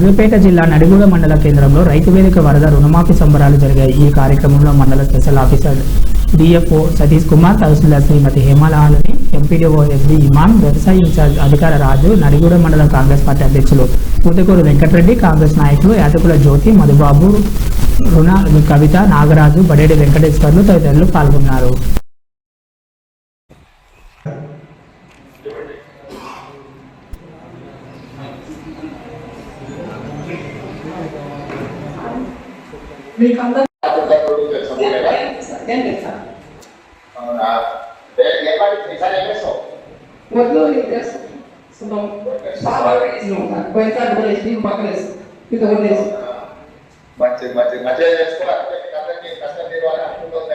సిద్దిపేట జిల్లా నడిగూడ మండల కేంద్రంలో రైతు వేదిక వరద రుణమాఫీ సంబరాలు జరిగాయి. ఈ కార్యక్రమంలో మండల special officer DFO Satish Kumar తహసీల్దార్ శ్రీమతి హేమలాలని ఎంపీడీఓ ఎస్బి ఇమాన్ వ్యవసాయ ఇన్ఛార్జ్ అధికార రాజు నడిగూడ మండల కాంగ్రెస్ పార్టీ అధ్యక్షులు పూతకూరు వెంకటరెడ్డి కాంగ్రెస్ నాయకులు యాదకుల జ్యోతి మధుబాబు రుణ కవిత నాగరాజు బడేడి వెంకటేశ్వర్లు తదితరులు పాల్గొన్నారు. మీకు అందరూ మొదలు సుఖం చాలా పోయినసారి వదిలేసి నీకు పక్కన వేసు ఇది వదిలేసి మంచి మంచి మంచిగా చేసుకోవాలి కష్టం అనుకుంటుందని అందుకే అనుకుంటుందని